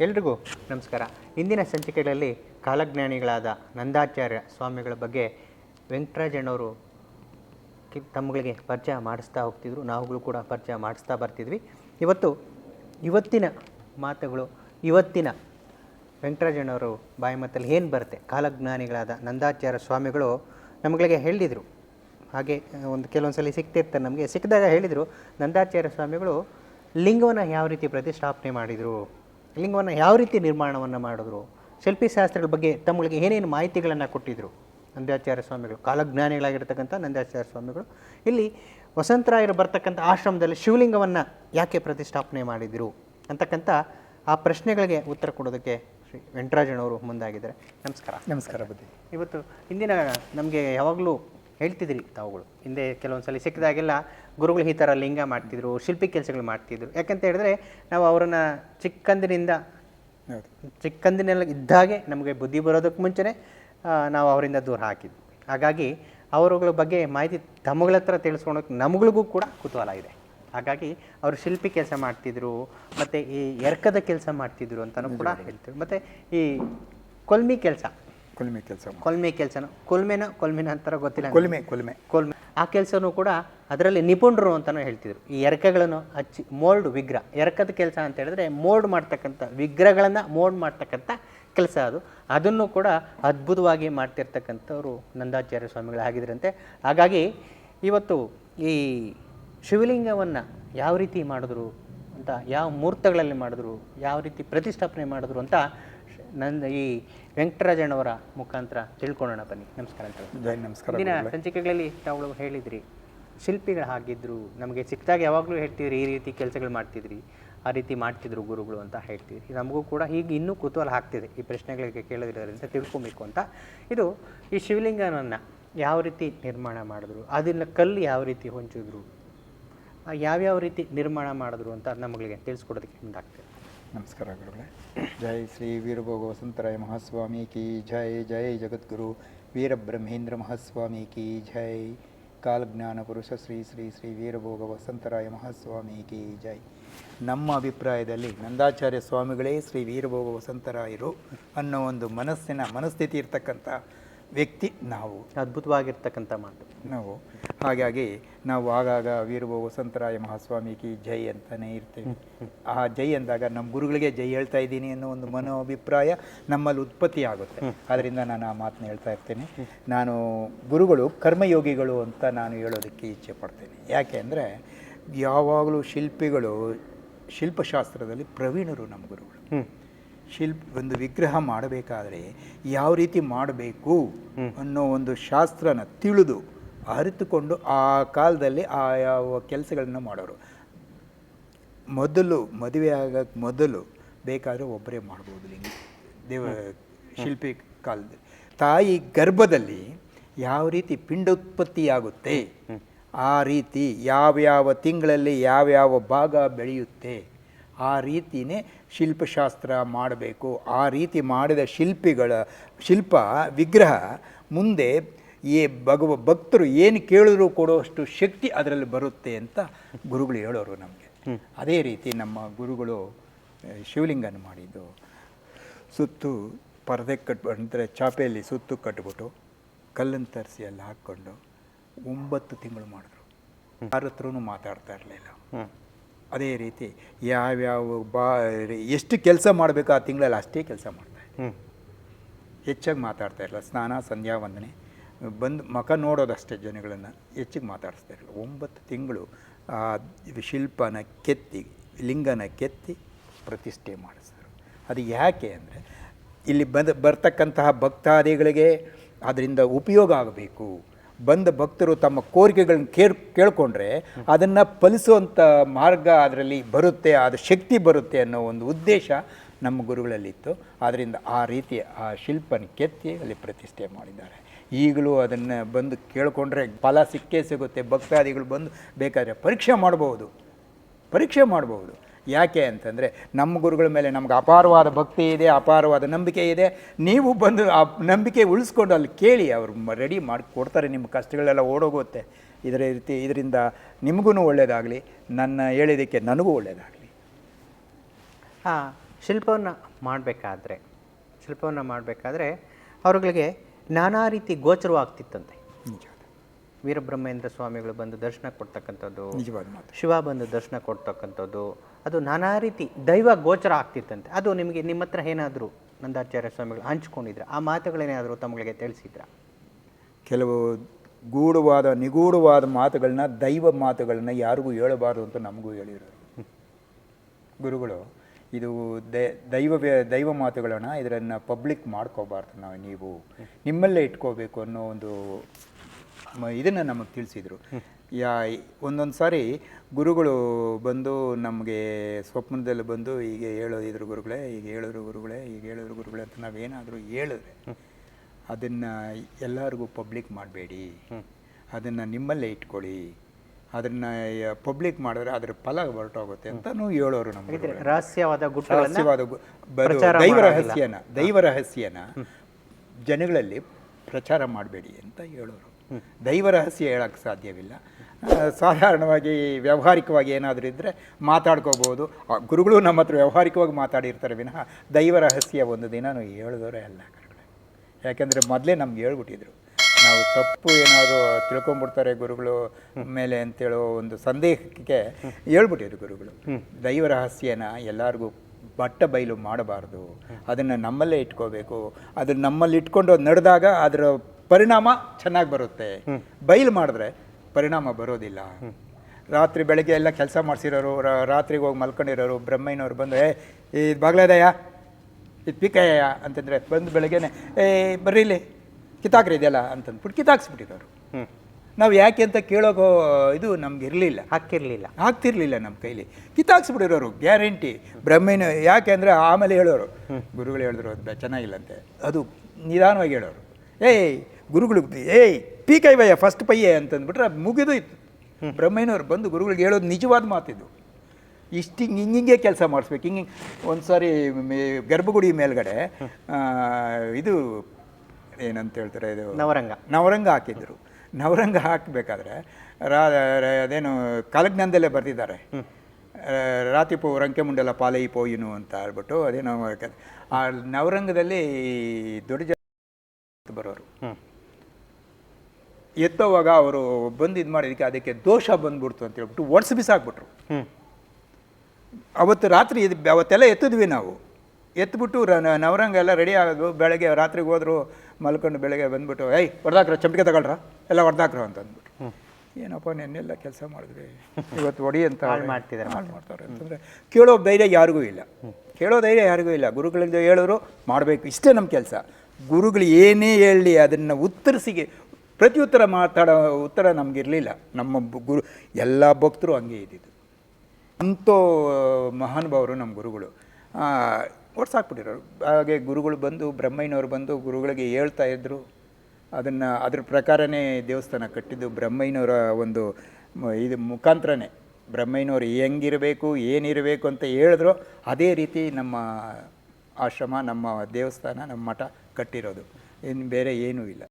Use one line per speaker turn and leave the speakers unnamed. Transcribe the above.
ಎಲ್ರಿಗೂ ನಮಸ್ಕಾರ. ಇಂದಿನ ಸಂಚಿಕೆಗಳಲ್ಲಿ ಕಾಲಜ್ಞಾನಿಗಳಾದ ನಂದಾಚಾರ್ಯ ಸ್ವಾಮಿಗಳ ಬಗ್ಗೆ ವೆಂಕಟರಾಜಣ್ಣವರು ಕಿ ತಮ್ಮಗಳಿಗೆ ಪರಿಚಯ ಮಾಡಿಸ್ತಾ ಹೋಗ್ತಿದ್ರು. ನಾವುಗಳು ಕೂಡ ಪರಿಚಯ ಮಾಡಿಸ್ತಾ ಬರ್ತಿದ್ವಿ. ಇವತ್ತು ಇವತ್ತಿನ ಮಾತುಗಳು, ಇವತ್ತಿನ ವೆಂಕಟರಾಜಣ್ಣವರು ಬಾಯಿ ಮಾತಲ್ಲಿ ಏನು ಬರುತ್ತೆ? ಕಾಲಜ್ಞಾನಿಗಳಾದ ನಂದಾಚಾರ್ಯ ಸ್ವಾಮಿಗಳು ನಮಗಳಿಗೆ ಹೇಳಿದರು. ಹಾಗೆ ಒಂದು ಕೆಲವೊಂದು ಸಲ ಸಿಗ್ತಿರ್ತಾರೆ ನಮಗೆ. ಸಿಕ್ಕಿದಾಗ ಹೇಳಿದರು, ನಂದಾಚಾರ್ಯ ಸ್ವಾಮಿಗಳು, ಲಿಂಗವನ್ನು ಯಾವ ರೀತಿ ಪ್ರತಿಷ್ಠಾಪನೆ ಮಾಡಿದರು? ಲಿಂಗವನ್ನು ಯಾವ ರೀತಿ ನಿರ್ಮಾಣವನ್ನು ಮಾಡಿದ್ರು? ಶಿಲ್ಪಿಶಾಸ್ತ್ರಗಳ ಬಗ್ಗೆ ತಮ್ಮಗಳಿಗೆ ಏನೇನು ಮಾಹಿತಿಗಳನ್ನು ಕೊಟ್ಟಿದ್ದರು ನಂದಾಚಾರ್ಯ ಸ್ವಾಮಿಗಳು ಕಾಲಜ್ಞಾನಿಗಳಾಗಿರ್ತಕ್ಕಂಥ ನಂದಾಚಾರ್ಯ ಸ್ವಾಮಿಗಳು. ಇಲ್ಲಿ ವಸಂತರಾಯರು ಬರ್ತಕ್ಕಂಥ ಆಶ್ರಮದಲ್ಲಿ ಶಿವಲಿಂಗವನ್ನು ಯಾಕೆ ಪ್ರತಿಷ್ಠಾಪನೆ ಮಾಡಿದರು? ಅಂತಕ್ಕಂಥ ಆ ಪ್ರಶ್ನೆಗಳಿಗೆ ಉತ್ತರ ಕೊಡೋದಕ್ಕೆ ಶ್ರೀ ವೆಂಕಟರಾಜನವರು ಮುಂದಾಗಿದ್ದಾರೆ. ನಮಸ್ಕಾರ.
ನಮಸ್ಕಾರ ಬುದ್ಧಿ.
ಇವತ್ತು ಇಂದಿನ ನಮಗೆ ಯಾವಾಗಲೂ ಹೇಳ್ತಿದ್ರಿ ತಾವುಗಳು. ಹಿಂದೆ ಕೆಲವೊಂದು ಸಲ ಸಿಕ್ಕಿದಾಗೆಲ್ಲ ಗುರುಗಳು ಈ ಥರ ಲಿಂಗ ಮಾಡ್ತಿದ್ರು ಶಿಲ್ಪಿ ಕೆಲಸಗಳು ಮಾಡ್ತಿದ್ರು. ಯಾಕಂತ ಹೇಳಿದ್ರೆ ನಾವು ಅವರನ್ನು ಚಿಕ್ಕಂದಿನಿಂದ ಚಿಕ್ಕಂದಿನೆಲ್ಲ ಇದ್ದಾಗೆ ನಮಗೆ ಬುದ್ಧಿ ಬರೋದಕ್ಕೆ ಮುಂಚೆನೇ ನಾವು ಅವರಿಂದ ದೂರ ಹಾಕಿದ್ವಿ. ಹಾಗಾಗಿ ಅವರುಗಳ ಬಗ್ಗೆ ಮಾಹಿತಿ ತಮ್ಮಗಳ ಹತ್ರ ತಿಳಿಸ್ಕೊಳಕ್ಕೆ ನಮ್ಗಳಿಗೂ ಕೂಡ ಕುತೂಹಲ ಇದೆ. ಹಾಗಾಗಿ ಅವರು ಶಿಲ್ಪಿ ಕೆಲಸ ಮಾಡ್ತಿದ್ರು ಮತ್ತು ಈ ಎರ್ಕದ ಕೆಲಸ ಮಾಡ್ತಿದ್ರು ಅಂತಲೂ ಕೂಡ ಹೇಳ್ತೀವಿ. ಮತ್ತು ಈ ಕೊಲ್ಮಿ ಕೆಲಸ
ಕೊಲ್ಮೆ ಕೆಲಸ
ಕೊಲ್ಮೆ ಕೆಲಸನ? ಕೊಲ್ಮೆನ? ಕೊಲ್ಮೆನ ಅಂತಾರ ಗೊತ್ತಿಲ್ಲ
ಕೊಲ್ಮೆ ಕೊಲ್ಮೆ.
ಕೊಲ್ಮೆ. ಆ ಕೆಲಸನೂ ಕೂಡ ಅದರಲ್ಲಿ ನಿಪುಣರು ಅಂತಲೂ ಹೇಳ್ತಿದ್ರು. ಈ ಎರಕಗಳನ್ನು ಹಚ್ಚಿ ಮೋಲ್ಡ್ ವಿಗ್ರಹ. ಎರಕದ ಕೆಲಸ ಅಂತ ಹೇಳಿದ್ರೆ ಮೋಲ್ಡ್ ಮಾಡ್ತಕ್ಕಂಥ ವಿಗ್ರಹಗಳನ್ನು ಮೋಲ್ಡ್ ಮಾಡ್ತಕ್ಕಂಥ ಕೆಲಸ ಅದು. ಅದನ್ನು ಕೂಡ ಅದ್ಭುತವಾಗಿ ಮಾಡ್ತಿರ್ತಕ್ಕಂಥವ್ರು ನಂದಾಚಾರ್ಯ ಸ್ವಾಮಿಗಳು ಆಗಿದ್ರಂತೆ. ಹಾಗಾಗಿ ಇವತ್ತು ಈ ಶಿವಲಿಂಗವನ್ನು ಯಾವ ರೀತಿ ಮಾಡಿದ್ರು ಅಂತ ಯಾವ ಮುಹೂರ್ತಗಳಲ್ಲಿ ಮಾಡಿದ್ರು ಯಾವ ರೀತಿ ಪ್ರತಿಷ್ಠಾಪನೆ ಮಾಡಿದ್ರು ಅಂತ ನಂದ ಈ ವೆಂಕಟರಾಜಣ್ಣವರ ಮುಖಾಂತರ ತಿಳ್ಕೊಳ್ಳೋಣ ಬನ್ನಿ. ನಮಸ್ಕಾರ.
ಜೈ ನಮಸ್ಕಾರ
ದಿನ ಸಂಚಿಕೆಗಳಲ್ಲಿ ತಾವು ಹೇಳಿದ್ರಿ ಶಿಲ್ಪಿಗಳು ಹಾಗಿದ್ರು ನಮಗೆ ಚಿಕ್ಕದಾಗಿ ಯಾವಾಗಲೂ ಹೇಳ್ತಿದ್ರಿ ಈ ರೀತಿ ಕೆಲಸಗಳು ಮಾಡ್ತಿದ್ರಿ ಆ ರೀತಿ ಮಾಡ್ತಿದ್ರು ಗುರುಗಳು ಅಂತ ಹೇಳ್ತಿದ್ರಿ. ನಮಗೂ ಕೂಡ ಈಗ ಇನ್ನೂ ಕುತೂಹಲ ಆಗ್ತಿದೆ. ಈ ಪ್ರಶ್ನೆಗಳಿಗೆ ಕೇಳೋದ್ರಿಂದ ತಿಳ್ಕೊಬೇಕು ಅಂತ. ಇದು ಈ ಶಿವಲಿಂಗನನ್ನು ಯಾವ ರೀತಿ ನಿರ್ಮಾಣ ಮಾಡಿದ್ರು ಅದನ್ನ ಕಲ್ಲು ಯಾವ ರೀತಿ ಹೊಂಚಿದ್ರು ಯಾವ್ಯಾವ ರೀತಿ ನಿರ್ಮಾಣ ಮಾಡಿದ್ರು ಅಂತ ನಮಗೆ ತಿಳಿಸ್ಕೊಡೋದಕ್ಕೆ ಮುಂದಾಗ್ತದೆ.
ನಮಸ್ಕಾರ ಗುರುಗಳೇ. ಜೈ ಶ್ರೀ ವೀರಭೋಗ ವಸಂತರಾಯ ಮಹಾಸ್ವಾಮಿ ಕಿ ಜೈ ಜೈ ಜಗದ್ಗುರು ವೀರಬ್ರಹ್ಮೇಂದ್ರ ಮಹಾಸ್ವಾಮಿ ಕಿ ಜೈ. ಕಾಲಜ್ಞಾನ ಪುರುಷ ಶ್ರೀ ಶ್ರೀ ಶ್ರೀ ವೀರಭೋಗ ವಸಂತರಾಯ ಮಹಾಸ್ವಾಮಿ ಕಿ ಜೈ. ನಮ್ಮ ಅಭಿಪ್ರಾಯದಲ್ಲಿ ನಂದಾಚಾರ್ಯ ಸ್ವಾಮಿಗಳೇ ಶ್ರೀ ವೀರಭೋಗ ವಸಂತರಾಯರು ಅನ್ನೋ ಒಂದು ಮನಸ್ಸಿನ ಮನಸ್ಥಿತಿ ಇರ್ತಕ್ಕಂಥ ವ್ಯಕ್ತಿ ನಾವು.
ಅದ್ಭುತವಾಗಿರ್ತಕ್ಕಂಥ ಮಾತು.
ನಾವು. ಹಾಗಾಗಿ ನಾವು ಆಗಾಗ ವೀರಭೋ ವಸಂತರಾಯ ಮಹಾಸ್ವಾಮಿ ಕಿ ಜೈ ಅಂತಲೇ ಇರ್ತೇವೆ. ಆ ಜೈ ಅಂದಾಗ ನಮ್ಮ ಗುರುಗಳಿಗೆ ಜೈ ಹೇಳ್ತಾ ಇದ್ದೀನಿ ಅನ್ನೋ ಒಂದು ಮನೋಭಿಪ್ರಾಯ ನಮ್ಮಲ್ಲಿ ಉತ್ಪತ್ತಿ ಆಗುತ್ತೆ. ಅದರಿಂದ ನಾನು ಆ ಮಾತನ್ನ ಹೇಳ್ತಾ ಇರ್ತೇನೆ. ನಾನು ಗುರುಗಳು ಕರ್ಮಯೋಗಿಗಳು ಅಂತ ನಾನು ಹೇಳೋದಕ್ಕೆ ಇಚ್ಛೆ ಪಡ್ತೇನೆ. ಯಾಕೆ ಅಂದರೆ ಯಾವಾಗಲೂ ಶಿಲ್ಪಿಗಳು ಶಿಲ್ಪಶಾಸ್ತ್ರದಲ್ಲಿ ಪ್ರವೀಣರು ನಮ್ಮ ಗುರುಗಳು. ಶಿಲ್ಪ ಒಂದು ವಿಗ್ರಹ ಮಾಡಬೇಕಾದ್ರೆ ಯಾವ ರೀತಿ ಮಾಡಬೇಕು ಅನ್ನೋ ಒಂದು ಶಾಸ್ತ್ರನ ತಿಳಿದು ಅರಿತುಕೊಂಡು ಆ ಕಾಲದಲ್ಲಿ ಆ ಯಾವ ಕೆಲಸಗಳನ್ನು ಮಾಡೋರು. ಮೊದಲು ಮದುವೆ ಆಗಕ್ಕೆ ಮೊದಲು ಬೇಕಾದರೆ ಒಬ್ಬರೇ ಮಾಡ್ಬೋದು ಲಿಂಗ. ದೇವ ಶಿಲ್ಪಿ ಕಾಲದಲ್ಲಿ ತಾಯಿ ಗರ್ಭದಲ್ಲಿ ಯಾವ ರೀತಿ ಪಿಂಡೋತ್ಪತ್ತಿಯಾಗುತ್ತೆ ಆ ರೀತಿ ಯಾವ್ಯಾವ ತಿಂಗಳಲ್ಲಿ ಯಾವ್ಯಾವ ಭಾಗ ಬೆಳೆಯುತ್ತೆ ಆ ರೀತಿಯೇ ಶಿಲ್ಪಶಾಸ್ತ್ರ ಮಾಡಬೇಕು. ಆ ರೀತಿ ಮಾಡಿದ ಶಿಲ್ಪಿಗಳ ಶಿಲ್ಪ ವಿಗ್ರಹ ಮುಂದೆ ಈ ಭಗವ ಭಕ್ತರು ಏನು ಕೇಳಿದ್ರು ಕೊಡುವಷ್ಟು ಶಕ್ತಿ ಅದರಲ್ಲಿ ಬರುತ್ತೆ ಅಂತ ಗುರುಗಳು ಹೇಳೋರು ನಮಗೆ. ಅದೇ ರೀತಿ ನಮ್ಮ ಗುರುಗಳು ಶಿವಲಿಂಗನ ಮಾಡಿದ್ದು. ಸುತ್ತು ಪರದೆ ಕಟ್ ಅಂದರೆ ಚಾಪೆಯಲ್ಲಿ ಸುತ್ತು ಕಟ್ಬಿಟ್ಟು ಕಲ್ಲನ್ನು ತರಿಸಿ ಅಲ್ಲಿ ಹಾಕ್ಕೊಂಡು ಒಂಬತ್ತು ತಿಂಗಳು ಮಾಡಿದ್ರು. ಯಾರ ಹತ್ರನೂ ಮಾತಾಡ್ತಾ ಇರಲಿಲ್ಲ. ಅದೇ ರೀತಿ ಯಾವ್ಯಾವ ಬಾ ಎಷ್ಟು ಕೆಲಸ ಮಾಡಬೇಕು ಆ ತಿಂಗಳಲ್ಲಿ ಅಷ್ಟೇ ಕೆಲಸ ಮಾಡ್ತಾರೆ
ಹ್ಞೂ
ಹೆಚ್ಚಾಗಿ ಮಾತಾಡ್ತಾ ಇರಲಿಲ್ಲ ಸ್ನಾನ ಸಂಧ್ಯಾ ವಂದನೆ. ಬಂದು ಮಖ ನೋಡೋದಷ್ಟೇ ಜನಗಳನ್ನು. ಹೆಚ್ಚಿಗೆ ಮಾತಾಡಿಸ್ತಾ ಇರಲಿಲ್ಲ ಒಂಬತ್ತು ತಿಂಗಳು ಆ ಶಿಲ್ಪನ ಕೆತ್ತಿ ಲಿಂಗನ ಕೆತ್ತಿ ಪ್ರತಿಷ್ಠೆ ಮಾಡಿಸ್ತಾರೆ. ಅದು ಯಾಕೆ ಅಂದರೆ ಇಲ್ಲಿ ಬಂದ ಬರ್ತಕ್ಕಂತಹ ಭಕ್ತಾದಿಗಳಿಗೆ ಅದರಿಂದ ಉಪಯೋಗ ಆಗಬೇಕು. ಬಂದ ಭಕ್ತರು ತಮ್ಮ ಕೋರಿಕೆಗಳನ್ನ ಕೇಳ್ ಕೇಳ್ಕೊಂಡ್ರೆ ಅದನ್ನು ಫಲಿಸುವಂಥ ಮಾರ್ಗ ಅದರಲ್ಲಿ ಬರುತ್ತೆ ಅದು ಶಕ್ತಿ ಬರುತ್ತೆ ಅನ್ನೋ ಒಂದು ಉದ್ದೇಶ ನಮ್ಮ ಗುರುಗಳಲ್ಲಿತ್ತು. ಆದ್ದರಿಂದ ಆ ರೀತಿ ಆ ಶಿಲ್ಪನ ಕೆತ್ತಿ ಅಲ್ಲಿ ಪ್ರತಿಷ್ಠೆ ಮಾಡಿದ್ದಾರೆ. ಈಗಲೂ ಅದನ್ನು ಬಂದು ಕೇಳಿಕೊಂಡ್ರೆ ಫಲ ಸಿಕ್ಕೇ ಸಿಗುತ್ತೆ. ಭಕ್ತಾದಿಗಳು ಬಂದು ಬೇಕಾದರೆ ಪರೀಕ್ಷೆ ಮಾಡಬಹುದು ಪರೀಕ್ಷೆ ಮಾಡ್ಬೋದು. ಯಾಕೆ ಅಂತಂದರೆ ನಮ್ಮ ಗುರುಗಳ ಮೇಲೆ ನಮ್ಗೆ ಅಪಾರವಾದ ಭಕ್ತಿ ಇದೆ ಅಪಾರವಾದ ನಂಬಿಕೆ ಇದೆ. ನೀವು ಬಂದು ಆ ನಂಬಿಕೆ ಉಳಿಸ್ಕೊಂಡು ಅಲ್ಲಿ ಕೇಳಿ ಅವರು ರೆಡಿ ಮಾಡಿ ಕೊಡ್ತಾರೆ ನಿಮ್ಮ ಕಷ್ಟಗಳೆಲ್ಲ ಓಡೋಗುತ್ತೆ. ಇದರ ರೀತಿ ಇದರಿಂದ ನಿಮಗೂ ಒಳ್ಳೆಯದಾಗಲಿ ನನ್ನ ಹೇಳಿದ್ದಕ್ಕೆ ನನಗೂ ಒಳ್ಳೆಯದಾಗಲಿ
ಹಾಂ ಶಿಲ್ಪವನ್ನು ಮಾಡಬೇಕಾದ್ರೆ ಶಿಲ್ಪವನ್ನು ಮಾಡಬೇಕಾದ್ರೆ ಅವರುಗಳಿಗೆ ನಾನಾ ರೀತಿ ಗೋಚರವಾಗ್ತಿತ್ತಂತೆ. ವೀರಬ್ರಹ್ಮೇಂದ್ರ ಸ್ವಾಮಿಗಳು ಬಂದು ದರ್ಶನ ಕೊಡ್ತಕ್ಕಂಥದ್ದು ಶಿವ ಬಂದು ದರ್ಶನ ಕೊಡ್ತಕ್ಕಂಥದ್ದು ಅದು ನಾನಾ ರೀತಿ ದೈವ ಗೋಚರ ಆಗ್ತಿತ್ತಂತೆ. ಅದು ನಿಮಗೆ ನಿಮ್ಮ ಹತ್ರ ಏನಾದರೂ ನಂದಾಚಾರ್ಯ ಸ್ವಾಮಿಗಳು ಹಂಚ್ಕೊಂಡಿದ್ರೆ, ಆ ಮಾತುಗಳೇನಾದರೂ ತಮ್ಮಗಳಿಗೆ ತಿಳಿಸಿದ್ರ?
ಕೆಲವು ಗೂಢವಾದ, ನಿಗೂಢವಾದ ಮಾತುಗಳನ್ನ, ದೈವ ಮಾತುಗಳನ್ನ ಯಾರಿಗೂ ಹೇಳಬಾರ್ದು ಅಂತ ನಮಗೂ ಹೇಳಿರೋರು. ಗುರುಗಳು, ಇದು ದೈವ ದೈವ ಮಾತುಗಳನ್ನ ಇದರನ್ನು ಪಬ್ಲಿಕ್ ಮಾಡ್ಕೋಬಾರ್ದು ನಾವು ನೀವು. ನಿಮ್ಮಲ್ಲೇ ಇಟ್ಕೋಬೇಕು ಅನ್ನೋ ಒಂದು ಇದನ್ನು ನಮಗೆ ತಿಳಿಸಿದರು. ಯಾ ಒಂದೊಂದು ಸಾರಿ ಗುರುಗಳು ಬಂದು ನಮಗೆ ಸ್ವಪ್ನದಲ್ಲಿ ಬಂದು ಹೀಗೆ ಹೇಳೋದಿದ್ರು ಗುರುಗಳೇ ಈಗ ಹೇಳಿದ್ರು ಗುರುಗಳೇ ಈಗ ಹೇಳಿದ್ರು ಗುರುಗಳೇ ಅಂತ ನಾವೇನಾದರೂ ಹೇಳಿದ್ರೆ ಅದನ್ನು ಎಲ್ಲರಿಗೂ ಪಬ್ಲಿಕ್ ಮಾಡಬೇಡಿ. ಅದನ್ನು ನಿಮ್ಮಲ್ಲೇ ಇಟ್ಕೊಳ್ಳಿ. ಅದನ್ನು ಪಬ್ಲಿಕ್ ಮಾಡಿದ್ರೆ ಅದರ ಫಲ ಹೊರಟೋಗುತ್ತೆ ಅಂತಲೂ ಹೇಳೋರು ನಮಗೆ
ಹಾಗಿದ್ರೆ ರಹಸ್ಯವಾದ
ರಹಸ್ಯವಾದ ದೈವ ರಹಸ್ಯನ ದೈವ ರಹಸ್ಯನ ಜನಗಳಲ್ಲಿ ಪ್ರಚಾರ ಮಾಡಬೇಡಿ ಅಂತ ಹೇಳೋರು. ದೈವ ರಹಸ್ಯ ಹೇಳೋಕ್ಕೆ ಸಾಧ್ಯವಿಲ್ಲ. ಸಾಧಾರಣವಾಗಿ ವ್ಯಾವಹಾರಿಕವಾಗಿ ಏನಾದರೂ ಇದ್ದರೆ ಮಾತಾಡ್ಕೋಬೋದು. ಗುರುಗಳು ನಮ್ಮ ಹತ್ರ ವ್ಯಾವಹಾರಿಕವಾಗಿ ಮಾತಾಡಿರ್ತಾರೆ ವಿನಃ ದೈವ ರಹಸ್ಯ ಒಂದು ದಿನ ಹೇಳಿದವರೇ ಅಲ್ಲ ಗುರುಗಳೇ. ಯಾಕೆಂದರೆ ಮೊದಲೇ ನಮ್ಗೆ ಹೇಳ್ಬಿಟ್ಟಿದ್ರು. ನಾವು ತಪ್ಪು ಏನಾದರೂ ತಿಳ್ಕೊಂಬಿಡ್ತಾರೆ ಗುರುಗಳು ಮೇಲೆ ಅಂತೇಳೋ ಒಂದು ಸಂದೇಹಕ್ಕೆ ಹೇಳ್ಬಿಟ್ಟಿದ್ರು ಗುರುಗಳು. ದೈವ ರಹಸ್ಯನ ಎಲ್ಲರಿಗೂ ಬಟ್ಟ ಬಯಲು ಮಾಡಬಾರ್ದು. ಅದನ್ನು ನಮ್ಮಲ್ಲೇ ಇಟ್ಕೋಬೇಕು. ಅದನ್ನು ನಮ್ಮಲ್ಲಿ ಇಟ್ಕೊಂಡು ನಡೆದಾಗ ಅದರ ಪರಿಣಾಮ ಚೆನ್ನಾಗಿ ಬರುತ್ತೆ. ಬೈಲ್ ಮಾಡಿದ್ರೆ ಪರಿಣಾಮ ಬರೋದಿಲ್ಲ. ರಾತ್ರಿ ಬೆಳಗ್ಗೆ ಎಲ್ಲ ಕೆಲಸ ಮಾಡಿಸಿರೋರು ರಾತ್ರಿಗೆ ಹೋಗಿ ಮಲ್ಕೊಂಡಿರೋರು ಬ್ರಹ್ಮಯ್ಯನವ್ರು ಬಂದು ಏ ಇದು ಬಾಗ್ಲದಯ್ಯ ಇದು ಪಿಕಯ್ಯ ಅಂತಂದರೆ ಬಂದು ಬೆಳಗ್ಗೆನೆ ಏ ಬರ್ರಿಲಿ ಕಿತ್ತಾಕ್ರಿ ಇದೆಯಲ್ಲ ಅಂತಂದ್ಬಿಟ್ಟು ಕಿತ್ತಾಕ್ಸ್ಬಿಟ್ಟಿರೋರು. ನಾವು ಯಾಕೆ ಅಂತ ಕೇಳೋಕೋ ಇದು ನಮ್ಗೆ ಇರಲಿಲ್ಲ
ಹಾಕಿರಲಿಲ್ಲ
ಹಾಕ್ತಿರ್ಲಿಲ್ಲ ನಮ್ಮ ಕೈಲಿ. ಕಿತ್ತಾಕ್ಸ್ಬಿಟ್ಟಿರೋರು ಗ್ಯಾರಂಟಿ. ಬ್ರಹ್ಮನ ಯಾಕೆ ಅಂದರೆ ಆಮೇಲೆ ಹೇಳೋರು. ಗುರುಗಳು ಹೇಳಿದ್ರು ಅದು ಚೆನ್ನಾಗಿಲ್ಲಂತೆ ಅದು ನಿಧಾನವಾಗಿ ಹೇಳೋರು. ಏಯ್ ಗುರುಗಳು ಏಯ್ ಪಿ ಕೈ ಬಯ್ಯ ಫಸ್ಟ್ ಪಯ್ಯೆ ಅಂತಂದ್ಬಿಟ್ರೆ ಅದು ಮುಗಿದು ಇತ್ತು. ಬ್ರಹ್ಮಯ್ಯನವ್ರು ಬಂದು ಗುರುಗಳಿಗೆ ಹೇಳೋದು ನಿಜವಾದ ಮಾತಿದ್ದು ಇಷ್ಟು ಹಿಂಗೆ ಹಿಂಗೆ ಕೆಲಸ ಮಾಡಿಸ್ಬೇಕು. ಹಿಂಗೆ ಒಂದು ಸಾರಿ ಗರ್ಭಗುಡಿ ಮೇಲ್ಗಡೆ ಇದು ಏನಂತ ಹೇಳ್ತಾರೆ ಇದು?
ನವರಂಗ.
ನವರಂಗ ಹಾಕಿದ್ರು. ನವರಂಗ ಹಾಕಬೇಕಾದ್ರೆ ರಾ ಅದೇನು ಕಾಲಜ್ಞಾನದಲ್ಲೇ ಬರೆದಿದ್ದಾರೆ. ರಾತಿ ಪೋ ರಂಕೆ ಮುಂಡೆಲ್ಲ ಪಾಲೈ ಪೋಯಿನು ಅಂತ ಹೇಳ್ಬಿಟ್ಟು ಅದೇನೋ ಆ ನವರಂಗದಲ್ಲಿ ದೊಡ್ಡ ಜನ ಬರೋರು.
ಹ್ಞೂ
ಎತ್ತೋವಾಗ ಅವರು ಬಂದು ಇದು ಮಾಡಿದಕ್ಕೆ ಅದಕ್ಕೆ ದೋಷ ಬಂದ್ಬಿಡ್ತು ಅಂತ ಹೇಳ್ಬಿಟ್ಟು ಒಡ್ಸ್ ಬಿಸಾಕ್ಬಿಟ್ರು. ಅವತ್ತು ರಾತ್ರಿ ಇದು ಅವತ್ತೆಲ್ಲ ಎತ್ತಿದ್ವಿ ನಾವು. ಎತ್ಬಿಟ್ಟು ರ- ನವರಂಗ ಎಲ್ಲ ರೆಡಿ ಆಗೋದು ಬೆಳಗ್ಗೆ ರಾತ್ರಿಗೆ ಹೋದ್ರು ಮಲ್ಕೊಂಡು ಬೆಳಗ್ಗೆ ಬಂದ್ಬಿಟ್ಟು ಏಯ್ ಹೊಡೆದಾಕ್ರ ಚಮಟಿಗೆ ತಗೊಳ್ರ? ಎಲ್ಲ ಹೊಡೆದಾಕ್ರ ಅಂತ ಅಂದ್ಬಿಟ್ಟು. ಏನಪ್ಪ ನೆನ್ನೆಲ್ಲ ಕೆಲಸ ಮಾಡಿದ್ವಿ. ಇವತ್ತು ಹೊಡಿ ಅಂತ
ಹಾಳು ಮಾಡ್ತಿದಾರೆ
ಹಾಳು ಮಾಡ್ತಾರೆ ಅಂತಂದರೆ ಕೇಳೋ ಧೈರ್ಯ ಯಾರಿಗೂ ಇಲ್ಲ. ಕೇಳೋ ಧೈರ್ಯ ಯಾರಿಗೂ ಇಲ್ಲ. ಗುರುಗಳಿಂದ ಹೇಳೋರು ಮಾಡಬೇಕು ಇಷ್ಟೇ ನಮ್ಮ ಕೆಲಸ. ಗುರುಗಳು ಏನೇ ಹೇಳಲಿ ಅದನ್ನು ಉತ್ತರಿಸಿ ಪ್ರತ್ಯುತ್ತರ ಮಾತಾಡೋ ಉತ್ತರ ನಮಗಿರಲಿಲ್ಲ. ನಮ್ಮ ಗುರು, ಎಲ್ಲ ಭಕ್ತರು ಹಂಗೆ ಇದ್ದಿದ್ದು. ಅಂಥೋ, ಮಹಾನುಭಾವರು ನಮ್ಮ ಗುರುಗಳು. ಓಡ್ಸಾಕ್ಬಿಟ್ಟಿರೋರು ಹಾಗೆ ಗುರುಗಳು ಬಂದು, ಬ್ರಹ್ಮಯ್ಯನವರು ಬಂದು ಗುರುಗಳಿಗೆ ಹೇಳ್ತಾ ಇದ್ದರು ಅದನ್ನು, ಅದ್ರ ಪ್ರಕಾರನೇ ದೇವಸ್ಥಾನ ಕಟ್ಟಿದ್ದು ಬ್ರಹ್ಮಯ್ಯನವರ ಒಂದು ಇದು ಮುಖಾಂತರನೇ. ಬ್ರಹ್ಮಯ್ಯನವರು ಹೆಂಗಿರಬೇಕು, ಏನಿರಬೇಕು ಅಂತ ಹೇಳಿದ್ರು. ಅದೇ ರೀತಿ ನಮ್ಮ ಆಶ್ರಮ, ನಮ್ಮ ದೇವಸ್ಥಾನ, ನಮ್ಮ ಮಠ ಕಟ್ಟಿರೋದು. ಇನ್ನು ಬೇರೆ ಏನೂ ಇಲ್ಲ.